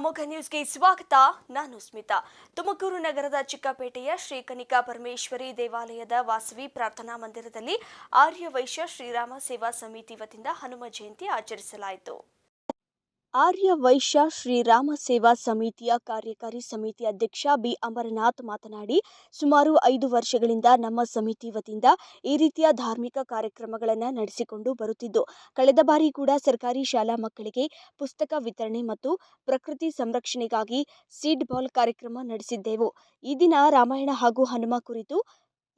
ಅಮೋಘ ನ್ಯೂಸ್ಗೆ ಸ್ವಾಗತ. ನಾನು ಸ್ಮಿತಾ. ತುಮಕೂರು ನಗರದ ಚಿಕ್ಕಪೇಟೆಯ ಶ್ರೀ ಕನಿಕಾ ಪರಮೇಶ್ವರಿ ದೇವಾಲಯದ ವಾಸವಿ ಪ್ರಾರ್ಥನಾ ಮಂದಿರದಲ್ಲಿ ಆರ್ಯ ವೈಶ್ಯ ಶ್ರೀರಾಮ ಸೇವಾ ಸಮಿತಿ ವತಿಯಿಂದ ಹನುಮ ಜಯಂತಿ ಆಚರಿಸಲಾಯಿತು. ಆರ್ಯ ವೈಶ್ಯ ಶ್ರೀರಾಮ ಸೇವಾ ಸಮಿತಿಯ ಕಾರ್ಯಕಾರಿ ಸಮಿತಿ ಅಧ್ಯಕ್ಷ ಬಿ ಅಮರನಾಥ್ ಮಾತನಾಡಿ, ಸುಮಾರು ಐದು ವರ್ಷಗಳಿಂದ ನಮ್ಮ ಸಮಿತಿ ವತಿಯಿಂದ ಈ ರೀತಿಯ ಧಾರ್ಮಿಕ ಕಾರ್ಯಕ್ರಮಗಳನ್ನು ನಡೆಸಿಕೊಂಡು ಬರುತ್ತಿದ್ದು, ಕಳೆದ ಬಾರಿ ಕೂಡ ಸರ್ಕಾರಿ ಶಾಲಾ ಮಕ್ಕಳಿಗೆ ಪುಸ್ತಕ ವಿತರಣೆ ಮತ್ತು ಪ್ರಕೃತಿ ಸಂರಕ್ಷಣೆಗಾಗಿ ಸೀಡ್ ಬಾಲ್ ಕಾರ್ಯಕ್ರಮ ನಡೆಸಿದ್ದೆವು. ಈ ದಿನ ರಾಮಾಯಣ ಹಾಗೂ ಹನುಮ ಕುರಿತು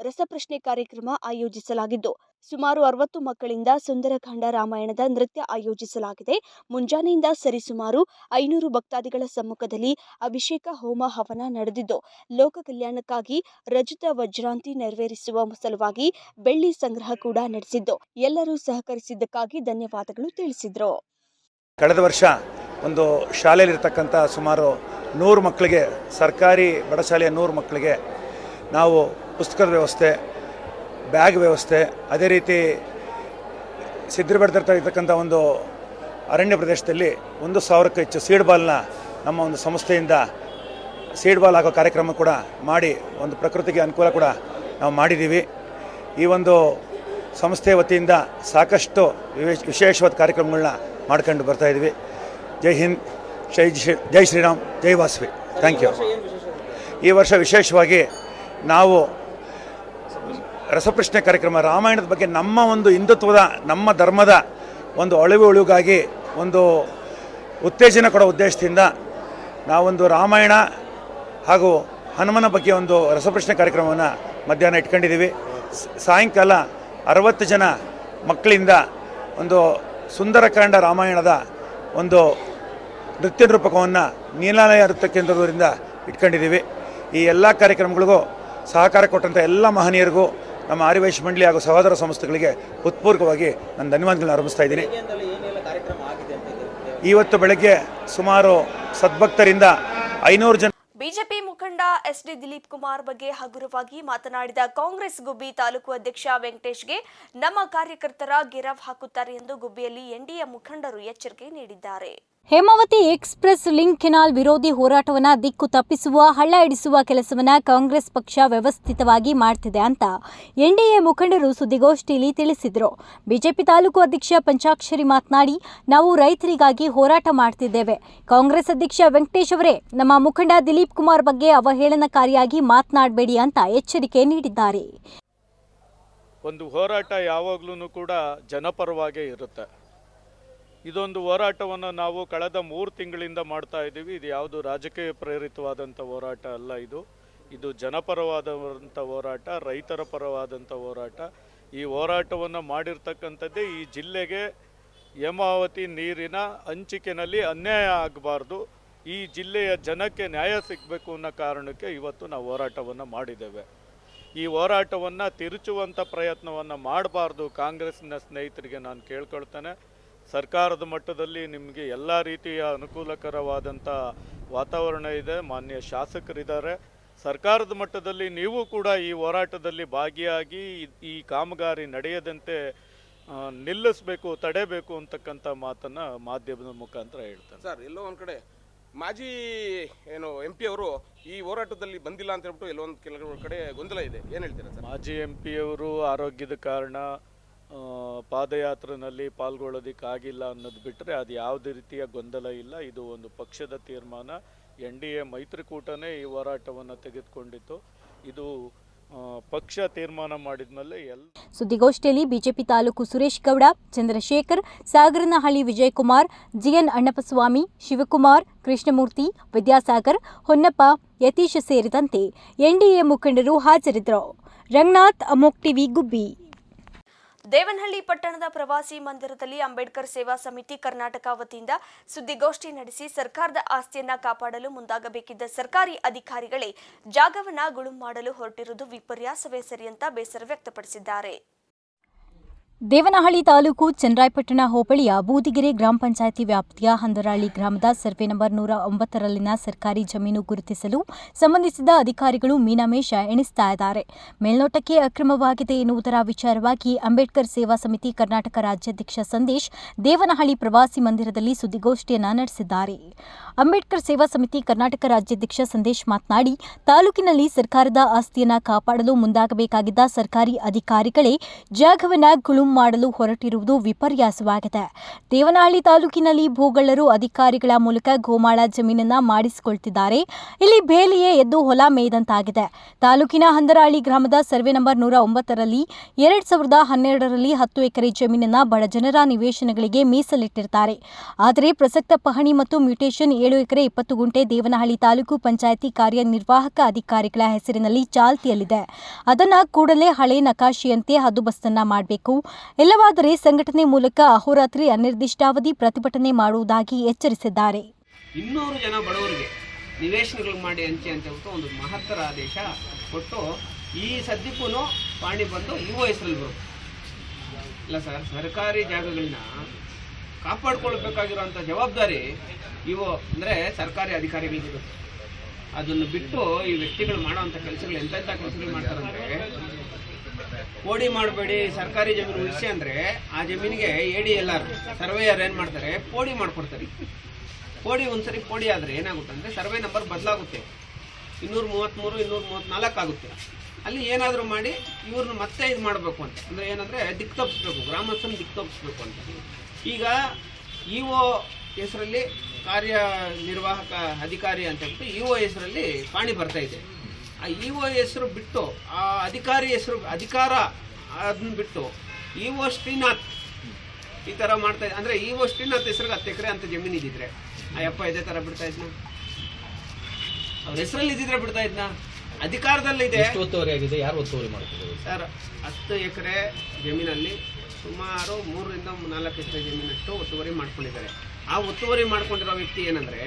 ರಸಪ್ರಶ್ನೆ ಕಾರ್ಯಕ್ರಮ ಆಯೋಜಿಸಲಾಗಿದ್ದು, ಸುಮಾರು ಅರವತ್ತು ಮಕ್ಕಳಿಂದ ಸುಂದರಕಾಂಡ ರಾಮಾಯಣದ ನೃತ್ಯ ಆಯೋಜಿಸಲಾಗಿದೆ. ಮುಂಜಾನೆಯಿಂದ ಸರಿಸುಮಾರು ಐನೂರು ಭಕ್ತಾದಿಗಳ ಸಮ್ಮುಖದಲ್ಲಿ ಅಭಿಷೇಕ, ಹೋಮ, ಹವನ ನಡೆದಿದ್ದು, ಲೋಕ ಕಲ್ಯಾಣಕ್ಕಾಗಿ ರಜತ ವಜ್ರಾಂತಿ ನೆರವೇರಿಸುವ ಸಲುವಾಗಿ ಬೆಳ್ಳಿ ಸಂಗ್ರಹ ಕೂಡ ನಡೆಸಿದ್ದು. ಎಲ್ಲರೂ ಸಹಕರಿಸಿದ್ದಕ್ಕಾಗಿ ಧನ್ಯವಾದಗಳು ತಿಳಿಸಿದರು. ಕಳೆದ ವರ್ಷ ಒಂದು ಶಾಲೆಯಲ್ಲಿರ್ತಕ್ಕಂಥ ಸುಮಾರು ನೂರು ಮಕ್ಕಳಿಗೆ, ಸರ್ಕಾರಿ ಬಡಶಾಲೆಯ ನೂರು ಮಕ್ಕಳಿಗೆ ನಾವು ಪುಸ್ತಕದ ವ್ಯವಸ್ಥೆ, ಬ್ಯಾಗ್ ವ್ಯವಸ್ಥೆ, ಅದೇ ರೀತಿ ಸಿದ್ಧರಬೆಡ್ದಿರ್ತಾ ಇರ್ತಕ್ಕಂಥ ಒಂದು ಅರಣ್ಯ ಪ್ರದೇಶದಲ್ಲಿ ಒಂದು ಸಾವಿರಕ್ಕೂ ಹೆಚ್ಚು ಸೀಡ್ ಬಾಲ್ನ ನಮ್ಮ ಒಂದು ಸಂಸ್ಥೆಯಿಂದ ಸೀಡ್ ಬಾಲ್ ಆಗೋ ಕಾರ್ಯಕ್ರಮ ಕೂಡ ಮಾಡಿ ಒಂದು ಪ್ರಕೃತಿಗೆ ಅನುಕೂಲ ಕೂಡ ನಾವು ಮಾಡಿದ್ದೀವಿ. ಈ ಒಂದು ಸಂಸ್ಥೆ ವತಿಯಿಂದ ಸಾಕಷ್ಟು ವಿಶೇಷ, ವಿಶೇಷವಾದ ಕಾರ್ಯಕ್ರಮಗಳನ್ನ ಮಾಡ್ಕೊಂಡು ಬರ್ತಾ ಇದ್ದೀವಿ. ಜೈ ಹಿಂದ್, ಜೈ ಜೈ ಶ್ರೀರಾಮ್, ಜೈ ವಾಸವಿ. ಥ್ಯಾಂಕ್ ಯು ಈ ವರ್ಷ ವಿಶೇಷವಾಗಿ ನಾವು ರಸಪ್ರಶ್ನೆ ಕಾರ್ಯಕ್ರಮ, ರಾಮಾಯಣದ ಬಗ್ಗೆ ನಮ್ಮ ಒಂದು ಹಿಂದುತ್ವದ, ನಮ್ಮ ಧರ್ಮದ ಒಂದು ಅಳಿವು ಉಳಿಗಾಗಿ ಒಂದು ಉತ್ತೇಜನ ಕೊಡೋ ಉದ್ದೇಶದಿಂದ ನಾವೊಂದು ರಾಮಾಯಣ ಹಾಗೂ ಹನುಮನ ಬಗ್ಗೆ ಒಂದು ರಸಪ್ರಶ್ನೆ ಕಾರ್ಯಕ್ರಮವನ್ನು ಮಧ್ಯಾಹ್ನ ಇಟ್ಕೊಂಡಿದ್ದೀವಿ. ಸಾಯಂಕಾಲ ಅರವತ್ತು ಜನ ಮಕ್ಕಳಿಂದ ಒಂದು ಸುಂದರಕಾಂಡ ರಾಮಾಯಣದ ಒಂದು ನೃತ್ಯ ರೂಪಕವನ್ನು ನೀಲಾಲಯ ನೃತ್ಯ ಕೇಂದ್ರದಿಂದ ಇಟ್ಕೊಂಡಿದ್ದೀವಿ. ಈ ಎಲ್ಲ ಕಾರ್ಯಕ್ರಮಗಳಿಗೂ ಸಹಕಾರ ಕೊಟ್ಟಂಥ ಎಲ್ಲ ಮಹನೀಯರಿಗೂ ನಮ್ಮ ಆರ್ಯವೈಶ್ಯ ಮಂಡಳಿ ಹಾಗೂ ಸಹೋದರ ಸಂಸ್ಥೆಗಳಿಗೆ ಉತ್ಪೂರ್ವಕವಾಗಿ ನಾನು ಧನ್ಯವಾದಗಳನ್ನು ಆರಂಭಿಸ್ತಾ ಇದ್ದೀನಿ. ಇವತ್ತು ಬೆಳಗ್ಗೆ ಸುಮಾರು ಸದ್ಭಕ್ತರಿಂದ ಐನೂರು ಜನ ಬಿಜೆಪಿ ಮುಖಂಡ ಎಸ್ ಡಿ ದಿಲೀಪ್ ಕುಮಾರ್ ಬಗ್ಗೆ ಹಗುರವಾಗಿ ಮಾತನಾಡಿದ ಕಾಂಗ್ರೆಸ್ ಗುಬ್ಬಿ ತಾಲೂಕು ಅಧ್ಯಕ್ಷ ವೆಂಕಟೇಶ್ಗೆ ನಮ್ಮ ಕಾರ್ಯಕರ್ತರ ಗಿರಫ್ ಹಾಕುತ್ತಾರೆ ಎಂದು ಗುಬ್ಬಿಯಲ್ಲಿ ಎನ್ಡಿಎ ಮುಖಂಡರು ಎಚ್ಚರಿಕೆ ನೀಡಿದ್ದಾರೆ. ಹೇಮಾವತಿ ಎಕ್ಸ್ಪ್ರೆಸ್ ಲಿಂಕ್ ಕೆನಾಲ್ ವಿರೋಧಿ ಹೋರಾಟವನ್ನ ದಿಕ್ಕು ತಪ್ಪಿಸುವ, ಹಳ್ಳ ಇಡಿಸುವ ಕೆಲಸವನ್ನ ಕಾಂಗ್ರೆಸ್ ಪಕ್ಷ ವ್ಯವಸ್ಥಿತವಾಗಿ ಮಾಡ್ತಿದೆ ಅಂತ ಎನ್ಡಿಎ ಮುಖಂಡರು ಸುದ್ದಿಗೋಷ್ಠಿಯಲ್ಲಿ ತಿಳಿಸಿದರು. ಬಿಜೆಪಿ ತಾಲೂಕು ಅಧ್ಯಕ್ಷ ಪಂಚಾಕ್ಷರಿ ಮಾತನಾಡಿ, ನಾವು ರೈತರಿಗಾಗಿ ಹೋರಾಟ ಮಾಡ್ತಿದ್ದೇವೆ. ಕಾಂಗ್ರೆಸ್ ಅಧ್ಯಕ್ಷ ವೆಂಕಟೇಶ್ ಅವರೇ, ನಮ್ಮ ಮುಖಂಡ ದಿಲೀಪ್ ಕುಮಾರ್ ಬಗ್ಗೆ ಅವಹೇಳನಕಾರಿಯಾಗಿ ಮಾತನಾಡಬೇಡಿ ಅಂತ ಎಚ್ಚರಿಕೆ ನೀಡಿದ್ದಾರೆ. ಒಂದು ಹೋರಾಟ ಯಾವಾಗಲೂ ಕೂಡ ಜನಪರವಾಗೇ ಇರುತ್ತೆ. ಇದೊಂದು ಹೋರಾಟವನ್ನು ನಾವು ಕಳೆದ ಮೂರು ತಿಂಗಳಿಂದ ಮಾಡ್ತಾ ಇದ್ದೀವಿ. ಇದು ಯಾವುದು ರಾಜಕೀಯ ಪ್ರೇರಿತವಾದಂಥ ಹೋರಾಟ ಅಲ್ಲ ಇದು. ಇದು ಜನಪರವಾದಂಥ ಹೋರಾಟ, ರೈತರ ಪರವಾದಂಥ ಹೋರಾಟ. ಈ ಹೋರಾಟವನ್ನು ಮಾಡಿರ್ತಕ್ಕಂಥದ್ದೇ ಈ ಜಿಲ್ಲೆಗೆ ಹೇಮಾವತಿ ನೀರಿನ ಹಂಚಿಕೆನಲ್ಲಿ ಅನ್ಯಾಯ ಆಗಬಾರ್ದು. ಈ ಜಿಲ್ಲೆಯ ಜನಕ್ಕೆ ನ್ಯಾಯ ಸಿಗಬೇಕು ಅನ್ನೋ ಕಾರಣಕ್ಕೆ ಇವತ್ತು ನಾವು ಹೋರಾಟವನ್ನು ಮಾಡಿದ್ದೇವೆ. ಈ ಹೋರಾಟವನ್ನು ತಿರುಚುವಂಥ ಪ್ರಯತ್ನವನ್ನು ಮಾಡಬಾರ್ದು ಕಾಂಗ್ರೆಸ್ನ ಸ್ನೇಹಿತರಿಗೆ ನಾನು ಕೇಳ್ಕೊಳ್ತೇನೆ. ಸರ್ಕಾರದ ಮಟ್ಟದಲ್ಲಿ ನಿಮಗೆ ಎಲ್ಲ ರೀತಿಯ ಅನುಕೂಲಕರವಾದಂಥ ವಾತಾವರಣ ಇದೆ. ಮಾನ್ಯ ಶಾಸಕರಿದ್ದಾರೆ. ಸರ್ಕಾರದ ಮಟ್ಟದಲ್ಲಿ ನೀವು ಕೂಡ ಈ ಹೋರಾಟದಲ್ಲಿ ಭಾಗಿಯಾಗಿ ಈ- ಕಾಮಗಾರಿ ನಡೆಯದಂತೆ ನಿಲ್ಲಿಸಬೇಕು ತಡೆಯಬೇಕು ಅಂತಕ್ಕಂಥ ಮಾತನ್ನು ಮಾಧ್ಯಮದ ಮುಖಾಂತರ ಹೇಳ್ತಾರೆ ಸರ್ ಎಲ್ಲೋ ಒಂದು ಕಡೆ ಮಾಜಿ ಏನು ಎಂ ಪಿ ಅವರು ಈ ಹೋರಾಟದಲ್ಲಿ ಬಂದಿಲ್ಲ ಅಂತ ಹೇಳ್ಬಿಟ್ಟು ಎಲ್ಲೋ ಒಂದು ಕೆಲವು ಕಡೆ ಗೊಂದಲ ಇದೆ. ಏನು ಹೇಳ್ತೀರಾ ಸರ್? ಮಾಜಿ ಎಂ ಪಿಯವರು ಆರೋಗ್ಯದ ಕಾರಣ ಆ, ಪಾದಯಾತ್ರೆನಲ್ಲಿ ಪಾಲ್ಗೊಳ್ಳೋದಕ್ಕಾಗಿಲ್ಲ ಅನ್ನೋದು ಬಿಟ್ಟರೆ ಅದು ಯಾವುದೇ ರೀತಿಯ ಗೊಂದಲ ಇಲ್ಲ. ಇದು ಒಂದು ಪಕ್ಷದ ತೀರ್ಮಾನ. ಎನ್ ಡಿ ಎ ಮೈತ್ರಿಕೂಟನೇ ಈ ಹೋರಾಟವನ್ನು ತೆಗೆದುಕೊಂಡಿತ್ತು. ಇದು ಪಕ್ಷ ತೀರ್ಮಾನ ಮಾಡಿದ್ಮೇಲೆ ಎಲ್ಲ ಸುದ್ದಿಗೋಷ್ಠಿಯಲ್ಲಿ ಬಿಜೆಪಿ ತಾಲೂಕು ಸುರೇಶ್ ಗೌಡ ಚಂದ್ರಶೇಖರ್ ಸಾಗರನಹಳ್ಳಿ ವಿಜಯಕುಮಾರ್ ಜಿಎನ್ ಅಣ್ಣಪ್ಪಸ್ವಾಮಿ ಶಿವಕುಮಾರ್ ಕೃಷ್ಣಮೂರ್ತಿ ವಿದ್ಯಾಸಾಗರ್ ಹೊನ್ನಪ್ಪ ಯತೀಶ್ ಸೇರಿದಂತೆ ಎನ್ಡಿಎ ಮುಖಂಡರು ಹಾಜರಿದ್ದರು. ರಂಗನಾಥ್ ಅಮೋಕ್ ಟಿವಿ ಗುಬ್ಬಿ. ದೇವನಹಳ್ಳಿ ಪಟ್ಟಣದ ಪ್ರವಾಸಿ ಮಂದಿರದಲ್ಲಿ ಅಂಬೇಡ್ಕರ್ ಸೇವಾ ಸಮಿತಿ ಕರ್ನಾಟಕ ವತಿಯಿಂದ ಸುದ್ದಿಗೋಷ್ಠಿ ನಡೆಸಿ ಸರ್ಕಾರದ ಆಸ್ತಿಯನ್ನ ಕಾಪಾಡಲು ಮುಂದಾಗಬೇಕಿದ್ದ ಸರ್ಕಾರಿ ಅಧಿಕಾರಿಗಳೇ ಜಾಗವನ್ನ ಗುಳುಂ ಮಾಡಲು ಹೊರಟಿರುವುದು ವಿಪರ್ಯಾಸವೇ ಸರಿ ಅಂತ ಬೇಸರ ವ್ಯಕ್ತಪಡಿಸಿದ್ದಾರೆ. ದೇವನಹಳ್ಳಿ ತಾಲೂಕು ಚನ್ನರಾಯಪಟ್ಟಣ ಹೋಬಳಿಯ ಬೂದಿಗೆರೆ ಗ್ರಾಮ ಪಂಚಾಯಿತಿ ವ್ಯಾಪ್ತಿಯ ಹಂದರಾಳಿ ಗ್ರಾಮದ ಸರ್ವೆ ನಂಬರ್ ನೂರ ಒಂಬತ್ತರಲ್ಲಿನ ಸರ್ಕಾರಿ ಜಮೀನು ಗುರುತಿಸಲು ಸಂಬಂಧಿಸಿದ ಅಧಿಕಾರಿಗಳು ಮೀನಾಮೇಷ ಎಣಿಸ್ತಾ ಇದ್ದಾರೆ ಮೇಲ್ನೋಟಕ್ಕೆ ಅಕ್ರಮವಾಗಿದೆ ಎನ್ನುವುದರ ವಿಚಾರವಾಗಿ ಅಂಬೇಡ್ಕರ್ ಸೇವಾ ಸಮಿತಿ ಕರ್ನಾಟಕ ರಾಜ್ಯಾಧ್ಯಕ್ಷ ಸಂದೇಶ್ ದೇವನಹಳ್ಳಿ ಪ್ರವಾಸಿ ಮಂದಿರದಲ್ಲಿ ಸುದ್ದಿಗೋಷ್ಠಿಯನ್ನು ನಡೆಸಿದ್ದಾರೆ. ಅಂಬೇಡ್ಕರ್ ಸೇವಾ ಸಮಿತಿ ಕರ್ನಾಟಕ ರಾಜ್ಯಾಧ್ಯಕ್ಷ ಸಂದೇಶ್ ಮಾತನಾಡಿ, ತಾಲೂಕಿನಲ್ಲಿ ಸರ್ಕಾರದ ಆಸ್ತಿಯನ್ನ ಕಾಪಾಡಲು ಮುಂದಾಗಬೇಕಾಗಿದ್ದ ಸರ್ಕಾರಿ ಅಧಿಕಾರಿಗಳೇ ಜಾಗವನ್ನ ಗುಳುಂ ಮಾಡಲು ಹೊರಟಿರುವುದು ವಿಪರ್ಯಾಸವಾಗಿದೆ. ದೇವನಹಳ್ಳಿ ತಾಲೂಕಿನಲ್ಲಿ ಭೂಗಳ್ಳರು ಅಧಿಕಾರಿಗಳ ಮೂಲಕ ಗೋಮಾಳ ಜಮೀನನ್ನ ಮಾಡಿಸಿಕೊಳ್ತಿದ್ದಾರೆ. ಇಲ್ಲಿ ಬೇಲಿಯೇ ಎದ್ದು ಹೊಲ ಮೇಯ್ದಂತಾಗಿದೆ. ತಾಲೂಕಿನ ಹಂದರಹಳ್ಳಿ ಗ್ರಾಮದ ಸರ್ವೆ ನಂಬರ್ ನೂರ ಒಂಬತ್ತರಲ್ಲಿ ಎರಡ್ ಸಾವಿರದ ಹನ್ನೆರಡರಲ್ಲಿ ಹತ್ತು ಎಕರೆ ಜಮೀನನ್ನ ಬಡ ಜನರ ನಿವೇಶನಗಳಿಗೆ ಮೀಸಲಿಟ್ಟಿರ್ತಾರೆ. ಆದರೆ ಪ್ರಸಕ್ತ ಪಹಣಿ ಮತ್ತು ಮ್ಯೂಟೇಷನ್ ಏಳು ಎಕರೆ ಇಪ್ಪತ್ತು ಗುಂಟೆ ದೇವನಹಳ್ಳಿ ತಾಲೂಕು ಪಂಚಾಯಿತಿ ಕಾರ್ಯನಿರ್ವಾಹಕ ಅಧಿಕಾರಿಗಳ ಹೆಸರಿನಲ್ಲಿ ಚಾಲ್ತಿಯಲ್ಲಿದೆ. ಅದನ್ನ ಕೂಡಲೇ ಹಳೆ ನಕಾಶೆಯಂತೆ ಹದ್ದುಬಸ್ತನ್ನ ಮಾಡಬೇಕು. ಇಲ್ಲವಾದರೆ ಸಂಘಟನೆ ಮೂಲಕ ಅಹೋರಾತ್ರಿ ಅನಿರ್ದಿಷ್ಟಾವಧಿ ಪ್ರತಿಭಟನೆ ಮಾಡುವುದಾಗಿ ಎಚ್ಚರಿಸಿದ್ದಾರೆ. ಇನ್ನೂರು ಜನ ಬಡವರಿಗೆ ನಿವೇಶನಗಳು ಮಾಡಿ ಅಂಚೆ ಅಂತ ಹೇಳ್ಬಿಟ್ಟು ಒಂದು ಮಹತ್ತರ ಆದೇಶ ಕೊಟ್ಟು ಈ ಸದ್ಯಕ್ಕೂ ಪಾಣಿ ಬಂದು ಯು ಹೆಸರಲ್ಲಿ ಬರುತ್ತೆ. ಇಲ್ಲ ಸರ್, ಸರ್ಕಾರಿ ಜಾಗಗಳನ್ನ ಕಾಪಾಡ್ಕೊಳ್ಬೇಕಾಗಿರುವಂಥ ಜವಾಬ್ದಾರಿ ಇವು ಅಂದರೆ ಸರ್ಕಾರಿ ಅಧಿಕಾರಿಗಳಿಗಿರುತ್ತೆ ಅದನ್ನು ಬಿಟ್ಟು ಈ ವ್ಯಕ್ತಿಗಳು ಮಾಡೋವಂಥ ಕೆಲಸಗಳು ಎಂತೆಂಥ ಕೆಲಸಗಳು ಮಾಡ್ತಾರಂದ್ರೆ ಪೋಡಿ ಮಾಡಬೇಡಿ, ಸರ್ಕಾರಿ ಜಮೀನು ಉಳಿಸಿ ಅಂದರೆ ಆ ಜಮೀನಿಗೆ ಎಡಿ ಡಿ ಸರ್ವೇಯರ್ ಏನು ಮಾಡ್ತಾರೆ? ಪೋಡಿ ಮಾಡ್ಕೊಡ್ತಾರೆ. ಪೋಡಿ ಒಂದ್ಸರಿ ಪೋಡಿ ಆದರೆ ಏನಾಗುತ್ತೆ ಅಂದರೆ ಸರ್ವೆ ನಂಬರ್ ಬದಲಾಗುತ್ತೆ. ಇನ್ನೂರು ಮೂವತ್ತ್ಮೂರು ಇನ್ನೂರು ಮೂವತ್ತ್ನಾಲ್ಕು ಆಗುತ್ತೆ. ಅಲ್ಲಿ ಏನಾದರೂ ಮಾಡಿ ಇವ್ರನ್ನ ಮತ್ತೆ ಇದು ಮಾಡಬೇಕು ಅಂತ. ಅಂದರೆ ಏನಂದರೆ ದಿಕ್ ತಪ್ಪಿಸ್ಬೇಕು ಗ್ರಾಮಸ್ಥನ ದಿಕ್ ತಪ್ಪಿಸ್ಬೇಕು ಅಂತ. ಈಗ ಇ ಒ ಹೆಸರಲ್ಲಿ ಕಾರ್ಯನಿರ್ವಾಹಕ ಅಧಿಕಾರಿ ಅಂತ ಹೇಳ್ಬಿಟ್ಟು ಇ ಒ ಹೆಸರಲ್ಲಿ ಪಾಣಿ ಬರ್ತಾ ಇದೆ. ಇ ಒ ಹೆಸರು ಬಿಟ್ಟು ಆ ಅಧಿಕಾರಿ ಹೆಸರು ಅಧಿಕಾರ ಅದನ್ನ ಬಿಟ್ಟು ಇ ಒ ಶ್ರೀನಾಥ್ ಈ ಥರ ಮಾಡ್ತಾ ಇದ್ದ ಅಂದರೆ ಒ ಶ್ರೀನಾಥ್ ಹೆಸರಿಗೆ ಹತ್ತು ಎಕರೆ ಅಂತ ಜಮೀನು ಇದ್ದಿದ್ರೆ. ಆ ಯಪ್ಪ ಇದೇ ಥರ ಬಿಡ್ತಾ ಇದ್ನ? ಅವ್ರ ಹೆಸರಲ್ಲಿ ಇದ್ದಿದ್ರೆ ಬಿಡ್ತಾ ಇದ್ನ? ಅಧಿಕಾರದಲ್ಲಿದೆ ಇದೆ. ಒತ್ತುವರಿ ಆಗಿದೆ? ಯಾರು ಒತ್ತುವರಿ ಮಾಡ್ತಿದ್ದಾರೆ ಸರ್ ಹತ್ತು ಎಕರೆ ಜಮೀನಲ್ಲಿ ಸುಮಾರು ಮೂರರಿಂದ ನಾಲ್ಕು ಎಕರೆ ಜಮೀನಷ್ಟು ಒತ್ತುವರಿ ಮಾಡ್ಕೊಂಡಿದ್ದಾರೆ. ಆ ಒತ್ತುವರಿ ಮಾಡ್ಕೊಂಡಿರೋ ವ್ಯಕ್ತಿ ಏನಂದ್ರೆ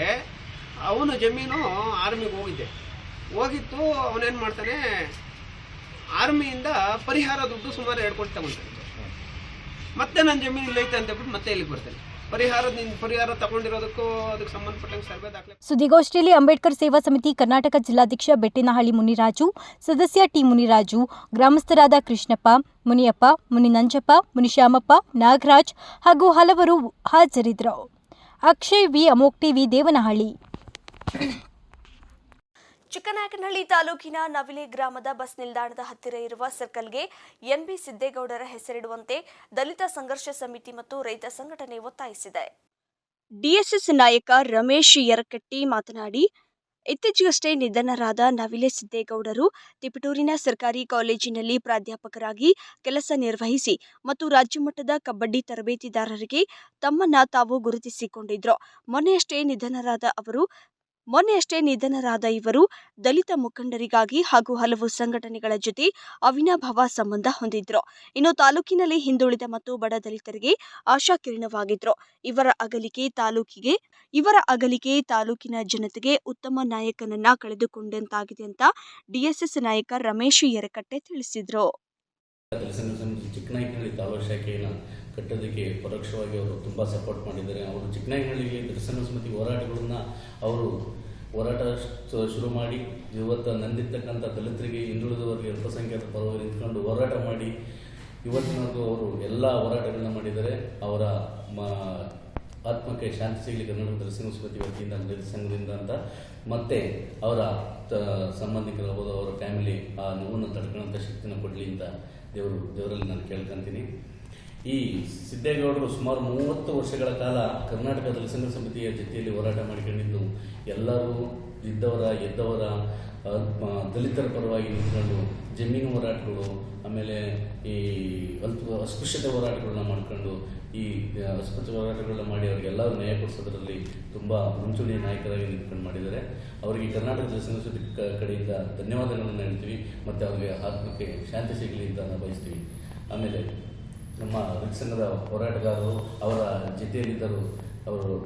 ಅವನು ಜಮೀನು ಆರ್ಮಿಗೆ ಹೋಗಿದ್ದೆ ಹೋಗಿತ್ತು ಅವನೇನು ಮಾಡ್ತಾನೆ? ಆರ್ಮಿಯಿಂದ ಪರಿಹಾರ ದುಡ್ಡು ಸುಮಾರು ಎರಡು ಕೋಟಿ ತಗೊಂತಾನೆ. ಮತ್ತೆ ನನ್ನ ಜಮೀನು ಇಲ್ಲೈತೆ ಅಂತ ಹೇಳ್ಬಿಟ್ಟು ಮತ್ತೆ ಇಲ್ಲಿಗೆ ಬರ್ತಾನೆ. ಸುದ್ದಿಗೋಷ್ಠಿಯಲ್ಲಿ ಅಂಬೇಡ್ಕರ್ ಸೇವಾ ಸಮಿತಿ ಕರ್ನಾಟಕ ಜಿಲ್ಲಾಧ್ಯಕ್ಷ ಬೆಟ್ಟಿನಹಳ್ಳಿ ಮುನಿರಾಜು, ಸದಸ್ಯ ಟಿ ಮುನಿರಾಜು, ಗ್ರಾಮಸ್ಥರಾದ ಕೃಷ್ಣಪ್ಪ, ಮುನಿಯಪ್ಪ, ಮುನಿ ನಂಜಪ್ಪ ಮುನಿಶ್ಯಾಮಪ್ಪ ನಾಗರಾಜ್ ಹಾಗೂ ಹಲವರು ಹಾಜರಿದ್ದರು. Akshay V Amogh TV, Devanahalli. Chiknayakanahalli ತಾಲೂಕಿನ ನವಿಲೆ ಗ್ರಾಮದ ಬಸ್ ನಿಲ್ದಾಣದ ಹತ್ತಿರ ಇರುವ ಸರ್ಕಲ್ಗೆ ಎನ್ಬಿ ಸಿದ್ದೇಗೌಡರ ಹೆಸರಿಡುವಂತೆ ದಲಿತ ಸಂಘರ್ಷ ಸಮಿತಿ ಮತ್ತು ರೈತ ಸಂಘಟನೆ ಒತ್ತಾಯಿಸಿದೆ. ಡಿಎಸ್ಎಸ್ ನಾಯಕ ರಮೇಶ್ ಯರಕಟ್ಟಿ ಮಾತನಾಡಿ, ಇತ್ತೀಚೆಗಷ್ಟೇ ನಿಧನರಾದ ನವಿಲೆ ಸಿದ್ದೇಗೌಡರು ತಿಪಟೂರಿನ ಸರ್ಕಾರಿ ಕಾಲೇಜಿನಲ್ಲಿ ಪ್ರಾಧ್ಯಾಪಕರಾಗಿ ಕೆಲಸ ನಿರ್ವಹಿಸಿ ಮತ್ತು ರಾಜ್ಯಮಟ್ಟದ ಕಬಡ್ಡಿ ತರಬೇತಿದಾರರಿಗೆ ತಮ್ಮನ್ನ ತಾವು ಗುರುತಿಸಿಕೊಂಡಿದ್ರು. ಮೊನ್ನೆಯಷ್ಟೇ ನಿಧನರಾದ ಅವರು ಮೊನ್ನೆಯಷ್ಟೇ ನಿಧನರಾದ ಇವರು ದಲಿತ ಮುಖಂಡರಿಗಾಗಿ ಹಾಗೂ ಹಲವು ಸಂಘಟನೆಗಳ ಜೊತೆ ಅವಿನಾಭಾವ ಸಂಬಂಧ ಹೊಂದಿದ್ರು. ಇನ್ನು ತಾಲೂಕಿನಲ್ಲಿ ಹಿಂದುಳಿದ ಮತ್ತು ಬಡ ದಲಿತರಿಗೆ ಆಶಾಕಿರಣವಾಗಿದ್ರು ಇವರ ಅಗಲಿಕೆ ತಾಲೂಕಿಗೆ, ಇವರ ಅಗಲಿಕೆ ತಾಲೂಕಿನ ಜನತೆಗೆ ಉತ್ತಮ ನಾಯಕನನ್ನ ಕಳೆದುಕೊಂಡಂತಾಗಿದೆ ಅಂತ ಡಿಎಸ್ಎಸ್ ನಾಯಕ ರಮೇಶ್ ಯರಕಟ್ಟೆ ತಿಳಿಸಿದ್ರು. ಕಟ್ಟೋದಕ್ಕೆ ಪರೋಕ್ಷವಾಗಿ ಅವರು ತುಂಬ ಸಪೋರ್ಟ್ ಮಾಡಿದ್ದಾರೆ. ಅವರು ಚಿಕ್ಕನಹಳ್ಳಿಯಲ್ಲಿ ದರ್ಶನ ಸಮಿತಿ ಹೋರಾಟಗಳನ್ನ ಅವರು ಹೋರಾಟ ಶುರು ಮಾಡಿ, ಇವತ್ತು ನಂದಿರ್ತಕ್ಕಂಥ ದಲಿತರಿಗೆ ಹಿಂದುಳಿದವರಿಗೆ ಅಲ್ಪಸಂಖ್ಯಾತ ಪರವಾಗಿ ನಿಂತ್ಕೊಂಡು ಹೋರಾಟ ಮಾಡಿ, ಇವತ್ತಿನವರೆಗೂ ಅವರು ಎಲ್ಲ ಹೋರಾಟಗಳನ್ನ ಮಾಡಿದ್ದಾರೆ. ಅವರ ಆತ್ಮಕ್ಕೆ ಶಾಂತಿ ಸಿಗಲಿ ಕನ್ನಡ ದರ್ಶನ ಸಮಿತಿ ವತಿಯಿಂದ, ದಲಿತ ಸಂಘದಿಂದ ಅಂತ. ಮತ್ತೆ ಅವರ ಸಂಬಂಧಿಕರಾಗ್ಬೋದು, ಅವರ ಫ್ಯಾಮಿಲಿ ಆ ನೋವನ್ನು ತಡ್ಕೊಳ್ಳೋಂಥ ಶಕ್ತಿನ ಕೊಡಲಿ ಅಂತ ದೇವರು, ದೇವರಲ್ಲಿ ನಾನು ಕೇಳ್ಕೊಂತೀನಿ. ಈ ಸಿದ್ದೇಗೌಡರು ಸುಮಾರು ಮೂವತ್ತು ವರ್ಷಗಳ ಕಾಲ ಕರ್ನಾಟಕ ಸಂಘ ಸಮಿತಿಯ ಜೊತೆಯಲ್ಲಿ ಹೋರಾಟ ಮಾಡಿಕೊಂಡಿದ್ದು, ಎಲ್ಲರೂ ಇದ್ದವರ ಎದ್ದವರ ದಲಿತರ ಪರವಾಗಿ ನಿಂತ್ಕೊಂಡು ಜಮೀನು ಹೋರಾಟಗಳು, ಆಮೇಲೆ ಈ ಅಲ್ಪ, ಅಸ್ಪೃಶ್ಯತೆ ಹೋರಾಟಗಳನ್ನ ಮಾಡ್ಕೊಂಡು ಈ ಅಸ್ಪೃಶ್ಯ ಹೋರಾಟಗಳನ್ನ ಮಾಡಿ ಅವರಿಗೆಲ್ಲ ನ್ಯಾಯ ಕೊಡಿಸೋದ್ರಲ್ಲಿ ತುಂಬ ಮುಂಚೂಣಿಯ ನಾಯಕರಾಗಿ ನಿಂತ್ಕೊಂಡು ಮಾಡಿದ್ದಾರೆ. ಅವರಿಗೆ ಕರ್ನಾಟಕ ಸಮಿತಿ ಕಡೆಯಿಂದ ಧನ್ಯವಾದಗಳನ್ನು ಹೇಳ್ತೀವಿ. ಮತ್ತು ಅವರಿಗೆ ಆತ್ಮಕ್ಕೆ ಶಾಂತಿ ಸಿಗಲಿ ಅಂತ ಬಯಸ್ತೀವಿ. ಆಮೇಲೆ ನಮ್ಮ ಸಂಘದ ಹೋರಾಟಗಾರರು ಅವರ ಜೊತೆಯಲ್ಲಿದ್ದರು ಅವರು.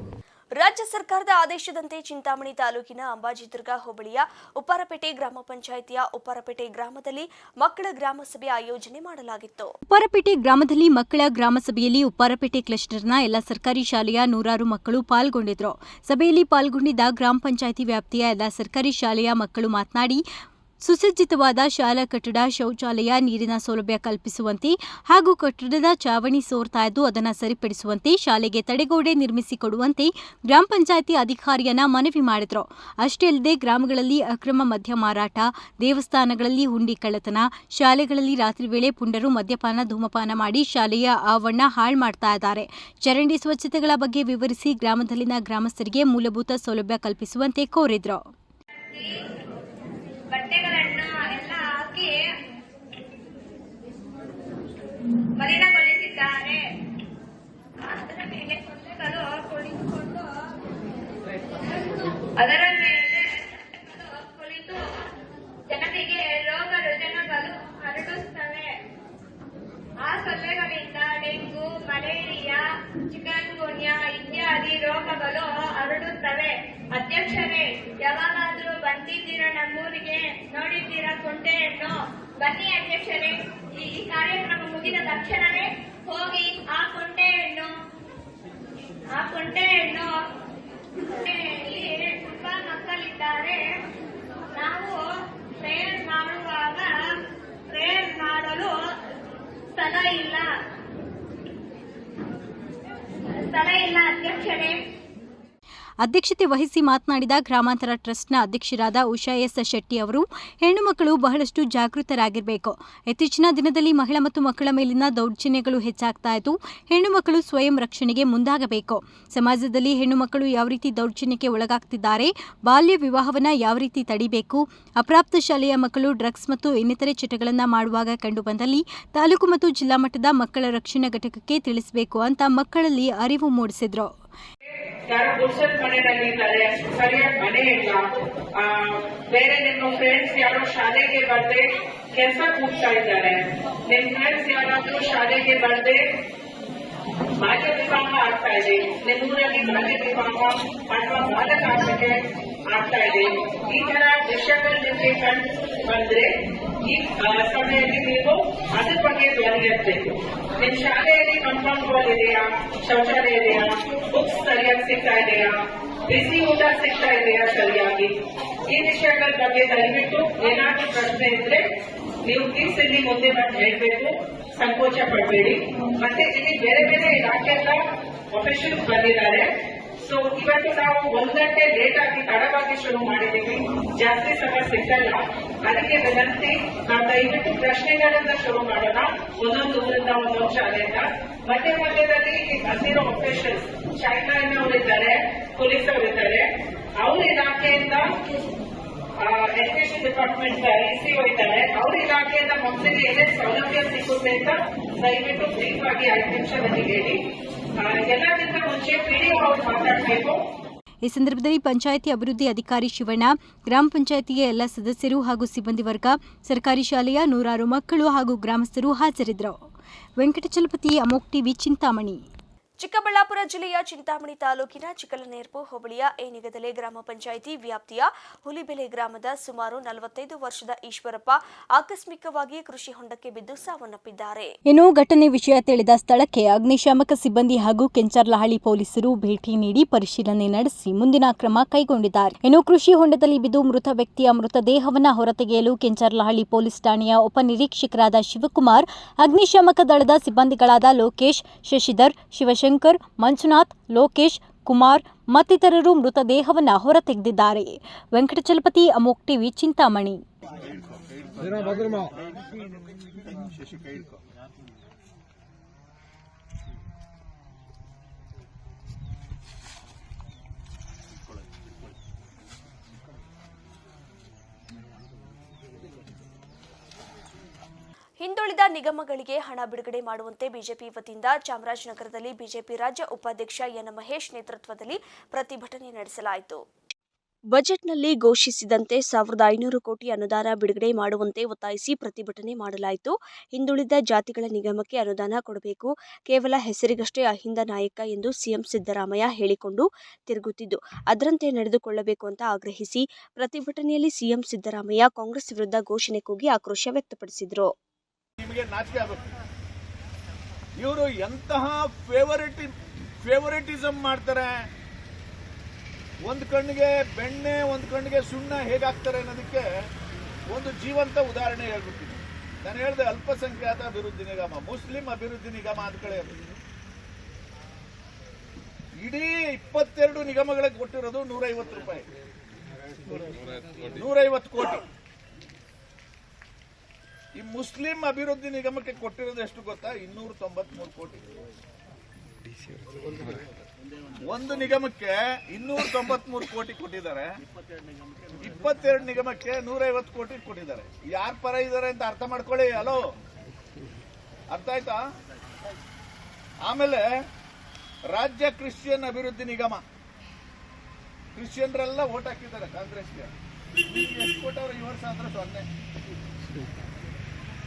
ರಾಜ್ಯ ಸರ್ಕಾರದ ಆದೇಶದಂತೆ ಚಿಂತಾಮಣಿ ತಾಲೂಕಿನ ಅಂಬಾಜಿದುರ್ಗ ಹೋಬಳಿಯ ಉಪ್ಪಾರಪೇಟೆ ಗ್ರಾಮ ಪಂಚಾಯಿತಿಯ ಉಪ್ಪಾರಪೇಟೆ ಗ್ರಾಮದಲ್ಲಿ ಮಕ್ಕಳ ಗ್ರಾಮ ಸಭೆ ಆಯೋಜನೆ ಮಾಡಲಾಗಿತ್ತು. ಉಪ್ಪಾರಪೇಟೆ ಗ್ರಾಮದಲ್ಲಿ ಮಕ್ಕಳ ಗ್ರಾಮ ಸಭೆಯಲ್ಲಿ ಉಪ್ಪಾರಪೇಟೆ ಕ್ಲಸ್ಟರ್ನ ಎಲ್ಲ ಸರ್ಕಾರಿ ಶಾಲೆಯ ನೂರಾರು ಮಕ್ಕಳು ಪಾಲ್ಗೊಂಡಿದ್ರು. ಸಭೆಯಲ್ಲಿ ಪಾಲ್ಗೊಂಡಿದ್ದ ಗ್ರಾಮ ಪಂಚಾಯಿತಿ ವ್ಯಾಪ್ತಿಯ ಎಲ್ಲ ಸರ್ಕಾರಿ ಶಾಲೆಯ ಮಕ್ಕಳು ಮಾತನಾಡಿ ಸುಸಜ್ಜಿತವಾದ ಶಾಲಾ ಕಟ್ಟಡ, ಶೌಚಾಲಯ, ನೀರಿನ ಸೌಲಭ್ಯ ಕಲ್ಪಿಸುವಂತೆ ಹಾಗೂ ಕಟ್ಟಡದ ಚಾವಣಿ ಸೋರ್ತಾ ಇದ್ದು ಅದನ್ನು ಸರಿಪಡಿಸುವಂತೆ ಶಾಲೆಗೆ ತಡೆಗೋಡೆ ನಿರ್ಮಿಸಿಕೊಡುವಂತೆ ಗ್ರಾಮ ಪಂಚಾಯಿತಿ ಅಧಿಕಾರಿಯನ್ನ ಮನವಿ ಮಾಡಿದ್ರು. ಅಷ್ಟೇ ಅಲ್ಲದೆ ಗ್ರಾಮಗಳಲ್ಲಿ ಅಕ್ರಮ ಮದ್ಯ ಮಾರಾಟ, ದೇವಸ್ಥಾನಗಳಲ್ಲಿ ಹುಂಡಿ ಕಳ್ಳತನ, ಶಾಲೆಗಳಲ್ಲಿ ರಾತ್ರಿ ವೇಳೆ ಪುಂಡರು ಮದ್ಯಪಾನ, ಧೂಮಪಾನ ಮಾಡಿ ಶಾಲೆಯ ಆವರಣ ಹಾಳು ಮಾಡ್ತಾ ಇದ್ದಾರೆ. ಚರಂಡಿ ಸ್ವಚ್ಛತೆಗಳ ಬಗ್ಗೆ ವಿವರಿಸಿ ಗ್ರಾಮದಲ್ಲಿನ ಗ್ರಾಮಸ್ಥರಿಗೆ ಮೂಲಭೂತ ಸೌಲಭ್ಯ ಕಲ್ಪಿಸುವಂತೆ ಕೋರಿದ್ರು. ಬಟ್ಟೆಗಳನ್ನು ಎಲ್ಲ ಹಾಕಿ ಮಲಿನಗೊಳಿಸಿದ್ದಾರೆ ಅದರ ಮೇಲೆ ಸೊಳ್ಳೆಗಳು ಕುಳಿತುಕೊಂಡು ಅದರ ಮುಗಿದ ತಕ್ಷಣವೇ ಹೋಗಿ ಆ ಕುಂಟೆಯನ್ನು ಆ ಕುಂಟೆಯಲ್ಲಿ ತುಂಬಾ ಮಕ್ಕಳಿದ್ದಾರೆ. ನಾವು ಪ್ರೇಯರ್ ಮಾಡುವಾಗ ಪ್ರೇಯರ್ ಮಾಡಲು ಸ್ಥಳ ಇಲ್ಲ. ಸ್ಥಳ ಇಲ್ಲ ಅಧ್ಯಕ್ಷರೇ. ಅಧ್ಯಕ್ಷತೆ ವಹಿಸಿ ಮಾತನಾಡಿದ ಗ್ರಾಮಾಂತರ ಟ್ರಸ್ಟ್ನ ಅಧ್ಯಕ್ಷರಾದ ಉಷಾ ಎಸ್ ಶೆಟ್ಟಿ ಅವರು, ಹೆಣ್ಣು ಮಕ್ಕಳು ಬಹಳಷ್ಟು ಜಾಗೃತರಾಗಿರಬೇಕು. ಇತ್ತೀಚಿನ ದಿನದಲ್ಲಿ ಮಹಿಳಾ ಮತ್ತು ಮಕ್ಕಳ ಮೇಲಿನ ದೌರ್ಜನ್ಯಗಳು ಹೆಚ್ಚಾಗ್ತಾ ಇದ್ದು, ಹೆಣ್ಣು ಮಕ್ಕಳು ಸ್ವಯಂ ರಕ್ಷಣೆಗೆ ಮುಂದಾಗಬೇಕು. ಸಮಾಜದಲ್ಲಿ ಹೆಣ್ಣು ಮಕ್ಕಳು ಯಾವ ರೀತಿ ದೌರ್ಜನ್ಯಕ್ಕೆ ಒಳಗಾಗ್ತಿದ್ದಾರೆ, ಬಾಲ್ಯ ವಿವಾಹವನ್ನ ಯಾವ ರೀತಿ ತಡಿಬೇಕು, ಅಪ್ರಾಪ್ತ ಶಾಲೆಯ ಮಕ್ಕಳು ಡ್ರಗ್ಸ್ ಮತ್ತು ಇನ್ನಿತರೆ ಚಟಗಳನ್ನು ಮಾಡುವಾಗ ಕಂಡುಬಂದಲ್ಲಿ ತಾಲೂಕು ಮತ್ತು ಜಿಲ್ಲಾ ಮಟ್ಟದ ಮಕ್ಕಳ ರಕ್ಷಣಾ ಘಟಕಕ್ಕೆ ತಿಳಿಸಬೇಕು ಅಂತ ಮಕ್ಕಳಲ್ಲಿ ಅರಿವು ಮೂಡಿಸಿದ್ರು. ಯಾರೋ ಗುಡ್ಸಲ್ ಮನೆಯಲ್ಲಿ ಇದ್ದಾರೆ ಸರಿಯಾಗಿ ಮನೆ ಇಲ್ಲ ಆ, ಬೇರೆ ನಿಮ್ಮ ಫ್ರೆಂಡ್ಸ್ ಯಾರೋ ಶಾಲೆಗೆ ಬರ್ದೆ ಕೆಲಸ ಕೂಗ್ತಾ ಇದ್ದಾರೆ ನಿಮ್ ಫ್ರೆಂಡ್ಸ್ ಯಾರಾದ್ರೂ ಶಾಲೆಗೆ ಬರ್ದೆ ಬಾಲ್ಯ ವಿವಾಹ ಆಗ್ತಾ ಇದೆ ನಿಮ್ಮೂರಲ್ಲಿ ಬಾಲ್ಯ ವಿವಾಹ ಅಥವಾ ಬಾಲಕಾರ್ಮಿಕೆ ಆಗ್ತಾ ಇದೆ ಈ ತರ ವಿಷಯಗಳು ನಿಮ್ಗೆ ಕಂಡು ಬಂದ್ರೆ ಈ ಆ, ಸಮಯದಲ್ಲಿ ನೀವು ಅದ್ರ ಬಗ್ಗೆ ಧ್ವನಿ ಇರಬೇಕು ನಿಮ್ ಶಾಲೆಯಲ್ಲಿ ಕಂಪೌಂಡ್ ವಾಲ್ ಇದೆಯಾ ಶೌಚಾಲಯ ಇದೆಯಾ? ಬುಕ್ಸ್ ಸರಿಯಾಗಿ ಸಿಗ್ತಾ ಇದೆಯಾ? ಬಿಸಿ ಊಟ ಸಿಗ್ತಾ ಇದೆಯಾ ಸರಿಯಾಗಿ? ಈ ವಿಷಯಗಳ ಬಗ್ಗೆ ದಯವಿಟ್ಟು ಏನಾದ್ರೂ ಪ್ರಶ್ನೆ ಇದ್ರೆ ನೀವು ಪ್ಲೀಸ್ ಇಲ್ಲಿ ಮುಂದೆ ಬಂದು ಹೇಳ್ಬೇಕು. ಸಂಕೋಚ ಪಡಬೇಡಿ. ಮತ್ತೆ ಇಲ್ಲಿ ಬೇರೆ ಬೇರೆ ಇಲಾಖೆಯಿಂದ ಪ್ರೊಫೆಷನ್ಸ್ ಬಂದಿದ್ದಾರೆ. ಸೊ ಇವತ್ತು ನಾವು ಒಂದ್ ಗಂಟೆ ಲೇಟ್ ಆಗಿ ತಡವಾಗಿ ಶುರು ಮಾಡಿದ್ದೀವಿ. ಜಾಸ್ತಿ ಸಮಯ ಸಿಗಲ್ಲ ಅದಕ್ಕೆ ವಿನಂತಿ, ನಾವು ದಯವಿಟ್ಟು ಪ್ರಶ್ನೆಗಳನ್ನ ಶುರು ಮಾಡೋಣ. ಒಂದೊಂದು ಊರಿಂದ ಒಂದೊಂದು ಶಾಲೆಯಿಂದ. ಮಧ್ಯ ಮಧ್ಯದಲ್ಲಿ ಬಂದಿರೋ ಆಪರೇಷನ್ಸ್ ಲೈನ್ ಅವರಿದ್ದಾರೆ ಪೊಲೀಸ್ ಅವರಿದ್ದಾರೆ ಅವ್ರ ಇಲಾಖೆಯಿಂದ ಎಜುಕೇಶನ್ ಡಿಪಾರ್ಟ್ಮೆಂಟ್ ಇಸಿಒ ಇದ್ದಾರೆ. ಅವ್ರ ಇಲಾಖೆಯಿಂದ ಮಕ್ಕಳಿಗೆ ಏನೇನು ಸೌಲಭ್ಯ ಸಿಗುತ್ತೆ ಅಂತ ದಯವಿಟ್ಟು ಬ್ರೀಫ್ ಆಗಿ ಐದು ನಿಮಿಷದಲ್ಲಿ ಹೇಳಿ. ಈ ಸಂದರ್ಭದಲ್ಲಿ ಪಂಚಾಯಿತಿ ಅಭಿವೃದ್ಧಿ ಅಧಿಕಾರಿ ಶಿವಣ್ಣ, ಗ್ರಾಮ ಪಂಚಾಯಿತಿಯ ಎಲ್ಲ ಸದಸ್ಯರು ಹಾಗೂ ಸಿಬ್ಬಂದಿ ವರ್ಗ, ಸರ್ಕಾರಿ ಶಾಲೆಯ ನೂರಾರು ಮಕ್ಕಳು ಹಾಗೂ ಗ್ರಾಮಸ್ಥರು ಹಾಜರಿದ್ದರು. ವೆಂಕಟಚಲಪತಿ, ಅಮೋಕ್ ಟಿವಿ, ಚಿಂತಾಮಣಿ. ಚಿಕ್ಕಬಳ್ಳಾಪುರ ಜಿಲ್ಲೆಯ ಚಿಂತಾಮಣಿ ತಾಲೂಕಿನ ಚಿಕ್ಕಲನೇರ್ಪು ಹೋಬಳಿಯ ಏನಿಗದಲೆ ಗ್ರಾಮ ಪಂಚಾಯಿತಿ ವ್ಯಾಪ್ತಿಯ ಹುಲಿಬೆಲೆ ಗ್ರಾಮದ ಸುಮಾರು ನಲವತ್ತೈದು ವರ್ಷದ ಈಶ್ವರಪ್ಪ ಆಕಸ್ಮಿಕವಾಗಿ ಕೃಷಿ ಹೊಂಡಕ್ಕೆ ಬಿದ್ದು ಸಾವನ್ನಪ್ಪಿದ್ದಾರೆ. ಇನ್ನು ಘಟನೆ ವಿಷಯ ತಿಳಿದ ಸ್ಥಳಕ್ಕೆ ಅಗ್ನಿಶಾಮಕ ಸಿಬ್ಬಂದಿ ಹಾಗೂ ಕೆಂಚರ್ಲಹಳ್ಳಿ ಪೊಲೀಸರು ಭೇಟಿ ನೀಡಿ ಪರಿಶೀಲನೆ ನಡೆಸಿ ಮುಂದಿನ ಕ್ರಮ ಕೈಗೊಂಡಿದ್ದಾರೆ. ಇನ್ನು ಕೃಷಿ ಹೊಂಡದಲ್ಲಿ ಬಿದ್ದು ಮೃತ ವ್ಯಕ್ತಿಯ ಮೃತದೇಹವನ್ನ ಹೊರತೆಗೆಯಲು ಕೆಂಚರ್ಲಹಳ್ಳಿ ಪೊಲೀಸ್ ಠಾಣೆಯ ಉಪನಿರೀಕ್ಷಕರಾದ ಶಿವಕುಮಾರ್, ಅಗ್ನಿಶಾಮಕ ದಳದ ಸಿಬ್ಬಂದಿಗಳಾದ ಲೋಕೇಶ್, ಶಶಿಧರ್, ಶಿವಶಂಕರ್ ಮಂಜುನಾಥ್ ಲೋಕೇಶ್ ಕುಮಾರ್ ಮತ್ತಿತರರು ಮೃತದೇಹವನ್ನು ಹೊರತೆಗೆದಿದ್ದಾರೆ. ವೆಂಕಟಚಲಪತಿ ಅಮೋಕ್ ಟಿವಿ ಚಿಂತಾಮಣಿ. ಹಿಂದುಳಿದ ನಿಗಮಗಳಿಗೆ ಹಣ ಬಿಡುಗಡೆ ಮಾಡುವಂತೆ ಬಿಜೆಪಿ ವತಿಯಿಂದ ಚಾಮರಾಜನಗರದಲ್ಲಿ ಬಿಜೆಪಿ ರಾಜ್ಯ ಉಪಾಧ್ಯಕ್ಷ ಎನ್ ಮಹೇಶ್ ನೇತೃತ್ವದಲ್ಲಿ ಪ್ರತಿಭಟನೆ ನಡೆಸಲಾಯಿತು. ಬಜೆಟ್ನಲ್ಲಿ ಘೋಷಿಸಿದಂತೆ ಸಾವಿರದ ಐನೂರು ಕೋಟಿ ಅನುದಾನ ಬಿಡುಗಡೆ ಮಾಡುವಂತೆ ಒತ್ತಾಯಿಸಿ ಪ್ರತಿಭಟನೆ ಮಾಡಲಾಯಿತು. ಹಿಂದುಳಿದ ಜಾತಿಗಳ ನಿಗಮಕ್ಕೆ ಅನುದಾನ ಕೊಡಬೇಕು. ಕೇವಲ ಹೆಸರಿಗಷ್ಟೇ ಅಹಿಂದ ನಾಯಕ ಎಂದು ಸಿಎಂ ಸಿದ್ದರಾಮಯ್ಯ ಹೇಳಿಕೊಂಡು ತಿರುಗುತ್ತಿದ್ದು, ಅದರಂತೆ ನಡೆದುಕೊಳ್ಳಬೇಕು ಅಂತ ಆಗ್ರಹಿಸಿ ಪ್ರತಿಭಟನೆಯಲ್ಲಿ ಸಿಎಂ ಸಿದ್ದರಾಮಯ್ಯ ಕಾಂಗ್ರೆಸ್ ವಿರುದ್ಧ ಘೋಷಣೆ ಕೂಗಿ ಆಕ್ರೋಶ ವ್ಯಕ್ತಪಡಿಸಿದರು. ನಿಮಗೆ ನಾಚಿಕೆ ಆಗುತ್ತೆ ಇವರು ಎಂತಹ ಫೇವರಿಟಿ ಫೇವರಿಟಿಸಮ್ ಮಾಡ್ತಾರೆ? ಒಂದು ಕಣ್ಣಿಗೆ ಬೆಣ್ಣೆ, ಒಂದು ಕಣ್ಣಿಗೆ ಸುಣ್ಣ ಹೇಗಾಗ್ತಾರೆ ಅನ್ನೋದಕ್ಕೆ ಒಂದು ಜೀವಂತ ಉದಾಹರಣೆ ಹೇಳ್ಬಿಡ್ತೀನಿ ನಾನು ಹೇಳಿದೆ ಅಲ್ಪಸಂಖ್ಯಾತ ಅಭಿವೃದ್ಧಿ ನಿಗಮ, ಮುಸ್ಲಿಂ ಅಭಿವೃದ್ಧಿ ನಿಗಮ ಅಂತ ಕಡೆ ಇಡೀ ಇಪ್ಪತ್ತೆರಡು ನಿಗಮಗಳಿಗೆ ಕೊಟ್ಟಿರೋದು ನೂರೈವತ್ತು ರೂಪಾಯಿ. ನೂರೈವತ್ತು ಕೋಟಿ. ಈ ಮುಸ್ಲಿಂ ಅಭಿವೃದ್ಧಿ ನಿಗಮಕ್ಕೆ ಕೊಟ್ಟಿರೋದು ಎಷ್ಟು ಗೊತ್ತಾ? ಇನ್ನೂರ ತೊಂಬತ್ಮೂರು ಕೋಟಿ. ಒಂದು ನಿಗಮಕ್ಕೆ ಇನ್ನೂರ ತೊಂಬತ್ಮೂರು ಕೋಟಿ ಕೊಟ್ಟಿದ್ದಾರೆ. ಇಪ್ಪತ್ತೆರಡು ನಿಗಮಕ್ಕೆ ನೂರೈವತ್ತು ಕೋಟಿ ಕೊಟ್ಟಿದ್ದಾರೆ. ಯಾರ ಪರ ಇದ್ದಾರೆ ಅಂತ ಅರ್ಥ ಮಾಡ್ಕೊಳ್ಳಿ ಹಲೋ ಅರ್ಥ ಆಯ್ತಾ? ಆಮೇಲೆ ರಾಜ್ಯ ಕ್ರಿಶ್ಚಿಯನ್ ಅಭಿವೃದ್ಧಿ ನಿಗಮ. ಕ್ರಿಶ್ಚಿಯನ್ರೆಲ್ಲ ಓಟ್ ಹಾಕಿದ್ದಾರೆ ಕಾಂಗ್ರೆಸ್ಗೆ. ಎಷ್ಟು ಕೊಟ್ಟವ್ರು ಈ ವರ್ಷ ಅಂದ್ರೆ ಸೊನ್ನೆ.